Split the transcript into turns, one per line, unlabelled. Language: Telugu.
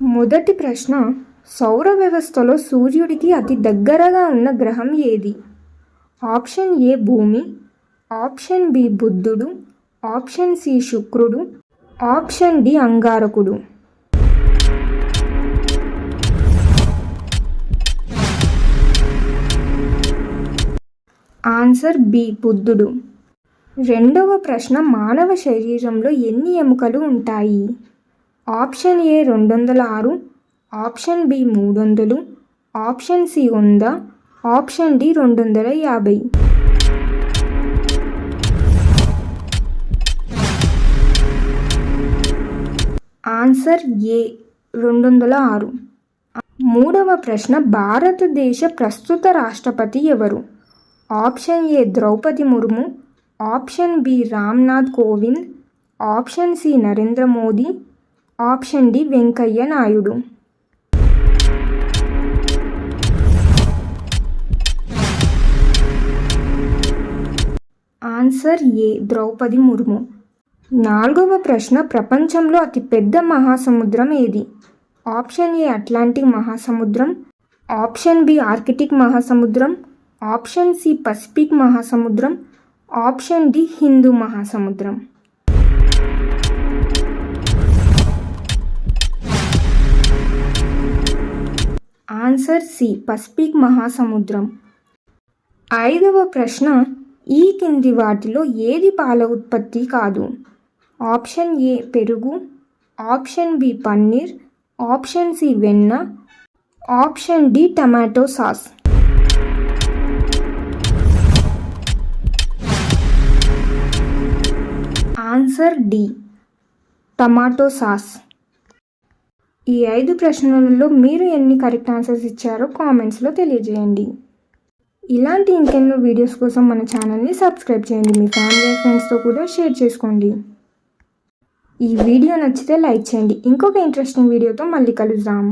మొదటి ప్రశ్న సౌర వ్యవస్థలో సూర్యుడికి అతి దగ్గరగా ఉన్న గ్రహం ఏది? ఆప్షన్ ఏ భూమి ఆప్షన్ బి బుద్ధుడు ఆప్షన్ సి శుక్రుడు ఆప్షన్ డి అంగారకుడు. ఆన్సర్ బి బుద్ధుడు. రెండవ ప్రశ్న మానవ శరీరంలో ఎన్ని ఎముకలు ఉంటాయి? ఆప్షన్ ఏ రెండు వందల ఆరు ఆప్షన్ బి మూడు వందలు ఆప్షన్ సి వంద ఆప్షన్ డి రెండు వందల యాభై. ఆన్సర్ ఏ రెండు వందల ఆరు. మూడవ ప్రశ్న భారతదేశ ప్రస్తుత రాష్ట్రపతి ఎవరు? Option A Droupadi Murmu option B Ramnath Kovind option C Narendra Modi option D Venkaiah Naidu. Answer A Droupadi Murmu. నాలుగవ ప్రశ్న ప్రపంచంలో అతిపెద్ద మహాసముద్రం ఏది? ఆప్షన్ ఏ అట్లాంటిక్ మహాసముద్రం. ఆప్షన్ బి ఆర్కిటిక్ మహాసముద్రం. ఆప్షన్ సి పసిఫిక్ మహాసముద్రం. ఆప్షన్ డి హిందూ మహాసముద్రం. ఆన్సర్ సి పసిఫిక్ మహాసముద్రం. ఐదవ ప్రశ్న ఈ కింది వాటిలో ఏది పాల ఉత్పత్తి కాదు? ఆప్షన్ ఏ పెరుగు. Option B paneer. Option C వెన్న. Option D tomato sauce. Answer D tomato sauce. ఈ ఐదు ప్రశ్నలలో మీరు ఎన్ని కరెక్ట్ ఆన్సర్స్ ఇచ్చారో కామెంట్స్లో తెలియజేయండి. ఇలాంటి ఇంకెన్నో వీడియోస్ కోసం మన ఛానల్ని సబ్స్క్రైబ్ చేయండి. మీ ఫ్యామిలీ ఫ్రెండ్స్తో కూడా షేర్ చేసుకోండి. ఈ వీడియో నచ్చితే లైక్ చేయండి. ఇంకొక ఇంట్రెస్టింగ్ వీడియోతో మళ్ళీ కలుద్దాం.